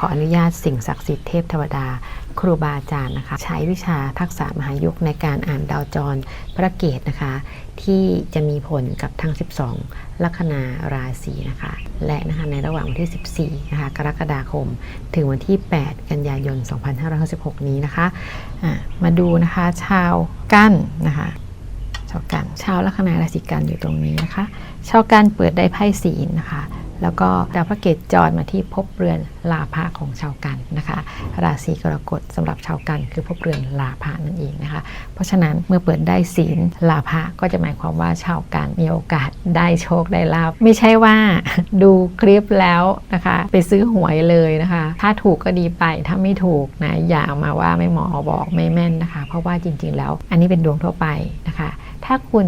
ขออนุญาตสิ่งศักดิ์สิทธิ์เทพเทวดา ครูบาอาจารย์นะคะ ใช้วิชาทักษะมหายุคในการอ่านดาวจรพระเกตนะคะ ที่จะมีผลกับทั้ง 12 ลัคนาราศีนะคะ และนะคะในระหว่างวันที่ 14 นะคะ กรกฎาคม ถึงวันที่ 8 กันยายน 2566 นี้นะคะะมาดูนะคะชาวกั้นนะคะชาวกันชาวลัคนาราศีกันอยู่ตรงนี้นะคะ ชาวกันเปิดได้ไพ่ศีลนะคะ แล้วก็ดาวพระเกตจรมาที่ภพเรือนลาภะของชาวกันนะคะ ราศีกรกฎสำหรับชาวกันคือภพเรือนลาภะนั่นเองนะคะ เพราะฉะนั้นเมื่อเปิดได้ศีลลาภะก็จะหมายความว่าชาวกันมีโอกาสได้โชคได้ลาภไม่ใช่ว่าดูคลิปแล้วนะคะ ไปซื้อหวยเลยนะคะ ถ้าถูกก็ดีไปถ้าไม่ถูกนะอย่ามาว่าไม่หมอบอกไม่แม่นนะคะ เพราะว่าจริงๆแล้ว อันนี้เป็นดวงทั่วไปนะคะ ถ้าคุณ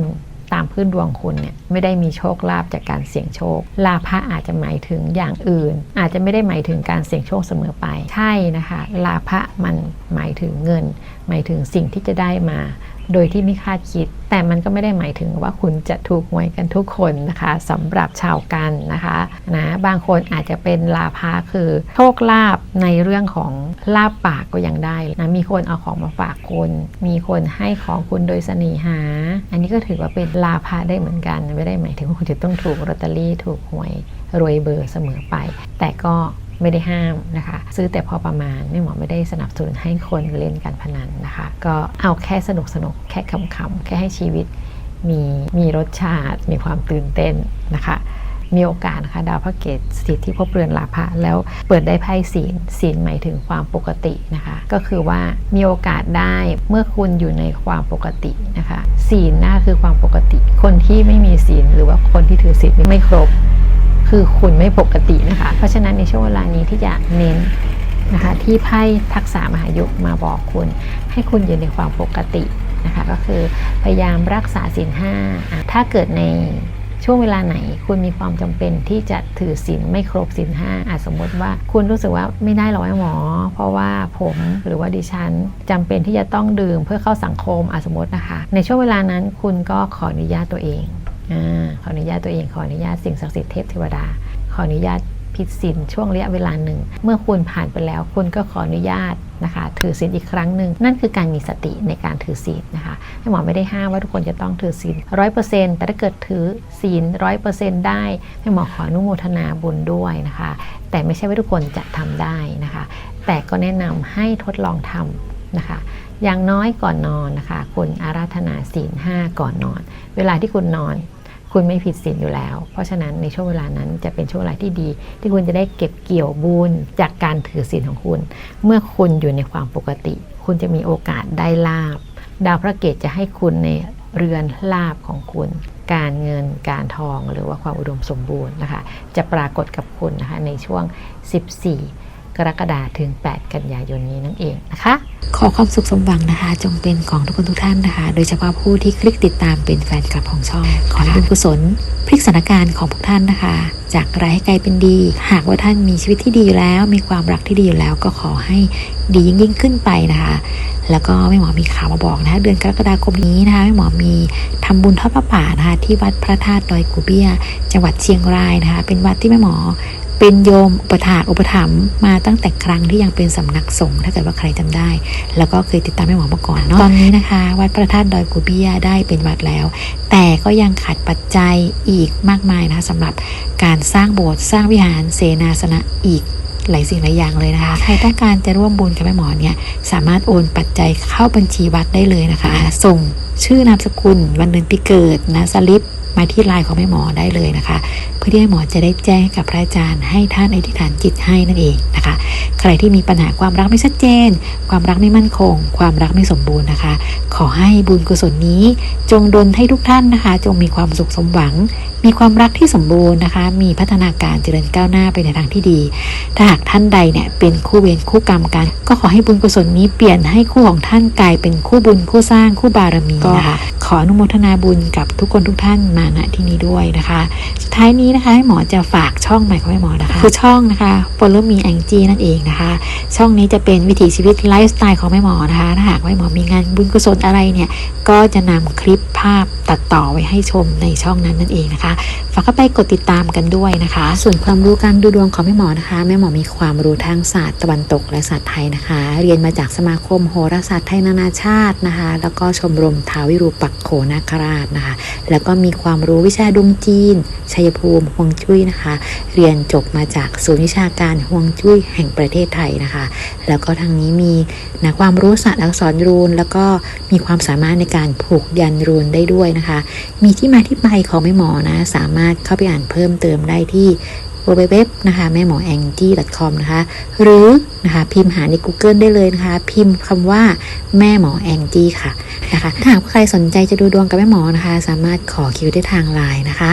ตามพื้นดวงคุณเนี่ยไม่ได้มีโชคลาภจากการเสี่ยงโชค ลาภะอาจจะหมายถึงอย่างอื่น อาจจะไม่ได้หมายถึงการเสี่ยงโชคเสมอไป ใช่นะคะ ลาภะมันหมายถึงเงิน หมายถึงสิ่งที่จะได้มา โดยที่ไม่คาดคิด แต่มันก็ไม่ได้หมายถึงว่าคุณจะถูกหวยกันทุกคนนะคะสำหรับชาวกันนะคะนะบางคนอาจจะเป็นลาภะคือโชคลาภในเรื่องของลาบปากก็ยังได้นะมีคนเอาของมาฝากคุณมีคนให้ของคุณโดยเสน่หา อันนี้ก็ถือว่าเป็นลาภะได้เหมือนกัน ไม่ได้หมายถึงว่าคุณจะต้องถูกลอตเตอรี่ถูกหวยรวยเบอร์เสมอไป แต่ก็ ไม่ได้ห้ามนะคะ ซื้อแต่พอประมาณไม่หมอไม่ได้สนับสนุนให้คนเล่นการพนันนะคะ ก็เอาแค่สนุกสนุกแค่ขำๆแค่ให้ชีวิตมีมีรสชาติ มีความตื่นเต้นนะคะมีโอกาสนะคะดาวพระเกตสิทธิที่พบเรือนลาภะแล้วเปิดได้ไพ่ศีลศีลหมายถึงความปกตินะคะ ก็คือว่ามีโอกาสได้เมื่อคุณอยู่ในความปกตินะคะศีลน่าคือความปกติ คนที่ไม่มีศีลหรือว่าคนที่ถือศีลไม่ครบ คือคุณไม่ปกตินะคะ เพราะฉะนั้นในช่วงเวลานี้ที่จะเน้นนะคะที่ไพ่ทักษะมหายุกมาบอกคุณ ให้คุณอยู่ในความปกตินะคะก็คือพยายามรักษาศีลห้าถ้าเกิดในช่วงเวลาไหนคุณมีความจำเป็นที่จะถือศีลไม่ครบศีลห้าอะสมมติว่าคุณรู้สึกว่าไม่ได้หรอกหมอ เพราะว่าผมหรือว่าดิฉันจำเป็นที่จะต้องดื่มเพื่อเข้าสังคมอะสมมตินะคะ ในช่วงเวลานั้นคุณก็ขออนุญาตตัวเอง อขออนุญาตตัวเองขออนุญาตสิ่งศักดิ์สิทธิ์เทพเทวดา ขออนุญาตผิดศีลช่วงระยะเวลาหนึ่ง เมื่อคุณผ่านไปแล้ว คุณก็ขออนุญาตนะคะ ถือศีลอีกครั้งหนึ่งนั่นคือการมีสติในการถือศีลนะคะให้หมอไม่ได้ห้ามว่าทุกคนจะต้องถือศีลร้อยเปอร์เซ็นต์แต่ถ้าเกิดถือศีลร้อยเปอร์เซ็นต์ได้ให้หมอขออนุโมทนาบุญด้วยนะคะ แต่ไม่ใช่ว่าทุกคนจะทำได้นะคะ แต่ก็แนะนำให้ทดลองทำนะคะอย่างน้อยก่อนนอนนะคะ คุณอาราธนาศีลห้าก่อนนอน เวลาที่คุณนอน คุณไม่ผิดศีลอยู่แล้ว เพราะฉะนั้นในช่วงเวลานั้นจะเป็นช่วงเวลาที่ดี ที่คุณจะได้เก็บเกี่ยวบุญจากการถือศีลของคุณ เมื่อคุณอยู่ในความปกติ คุณจะมีโอกาสได้ลาบ ดาวพระเกตจะให้คุณในเรือนลาบของคุณ การเงินการทองหรือว่าความอุดมสมบูรณ์นะคะ จะปรากฏกับคุณนะคะในช่วง 14 กรกฎาคมถึง 8 กันยายนนี้นั่นเองนะคะ ขอความสุขสมหวังนะคะ จงเป็นของทุกคนทุกท่านนะคะ โดยเฉพาะผู้ที่คลิกติดตามเป็นแฟนคลับของช่อง ขอให้บุญกุศลพลิกสถานการณ์ของพวกท่านนะคะ จากร้ายให้กลายเป็นดี หากว่าท่านมีชีวิตที่ดีอยู่แล้ว มีความรักที่ดีอยู่แล้ว ก็ขอให้ดียิ่งยิ่งขึ้นไปนะคะ แล้วก็แม่หมอมีข่าวมาบอกนะคะเดือนกรกฎาคมนี้นะคะแม่หมอมีทำบุญทอดพระป่านะคะที่วัดพระธาตุดอยกูเบี้ยจังหวัดเชียงรายนะคะ เป็นวัดที่แม่หมอเป็นโยมอุปถากอุปถัมภ์มาตั้งแต่ครั้งที่ยังเป็นสำนักสงฆ์ถ้าเกิดว่าใครจำได้แล้วก็เคยติดตามแม่หมอมาก่อนเนาะตอนนี้นะคะ วัดพระธาตุดอยกุเบียได้เป็นวัดแล้ว แต่ก็ยังขาดปัจจัยอีกมากมายนะคะสำหรับการสร้างโบสถ์สร้างวิหารเสนาสนะอีกหลายสิ่งหลายอย่างเลยนะคะ ใครต้องการจะร่วมบุญกับแม่หมอเนี่ย สามารถโอนปัจจัยเข้าบัญชีวัดได้เลยนะคะ ส่งชื่อนามสกุล วันเดือนปีเกิดนะสลิป มาที่ไลน์ของแม่หมอได้เลยนะคะ เพื่อที่แม่หมอจะได้แจ้งกับพระอาจารย์ให้ท่านอธิษฐานจิตให้นั่นเองนะคะ ใครที่มีปัญหาความรักไม่ชัดเจน ความรักไม่มั่นคง ความรักไม่สมบูรณ์นะคะ ขอให้บุญกุศลนี้ จงดลให้ทุกท่านนะคะ จงมีความสุขสมหวัง มีความรักที่สมบูรณ์นะคะ มีพัฒนาการเจริญก้าวหน้าไปในทางที่ดี ถ้าหากท่านใดเนี่ยเป็นคู่เวรคู่กรรมกัน ก็ขอให้บุญกุศลนี้เปลี่ยนให้คู่ของท่านกลายเป็นคู่บุญคู่สร้างคู่บารมีนะคะ ขออนุโมทนาบุญกับทุกคนทุกท่านมาณที่นี้ด้วยนะคะท้ายนี้นะคะหมอจะฝากช่องใหม่ของแม่หมอนะคะ คือช่องนะคะ Follow Me Angie นั่นเองนะคะ ช่องนี้จะเป็นวิถีชีวิตไลฟ์สไตล์ของแม่หมอนะคะถ้าหากแม่หมอมีงานบุญกุศลอะไรเนี่ย ก็จะนำคลิปภาพตัดต่อไว้ให้ชมในช่องนั้นนั่นเองนะคะ ฝากเข้าไปกดติดตามกันด้วยนะคะ ส่วนความรู้การดูดวงของแม่หมอนะคะ แม่หมอมีความรู้ทางศาสตร์ตะวันตกและศาสตร์ไทยนะคะ เรียนมาจากสมาคมโหราศาสตร์ไทยนานาชาตินะคะ แล้วก็ชมรมทาววิรูปักโขนาคราชนะคะ แล้วก็มีความรู้วิชาดวงจีนชัยภูมิฮวงจุ้ยนะคะ เรียนจบมาจากศูนย์วิชาการฮวงจุ้ยแห่งประเทศไทยนะคะ แล้วก็ทางนี้มีนะความรู้ศาสตร์อักษรรูน แล้วก็มีความสามารถในการผูกยันรูนได้ด้วยนะคะ มีที่มาที่ไปของแม่หมอนะ สามารถเข้าไปอ่านเพิ่มเติมได้ที่ www นะคะแม่หมอ a n g i e com นะคะ หรือนะคะพิมพ์หาใน Google ได้เลยนะคะ พิมพ์คำว่าแม่หมอ a n g i e ค่ะนะคะถ้าหากว่าใครสนใจจะดูดวงกับแม่หมอนะคะ สามารถขอคิวได้ทางไลน์นะคะ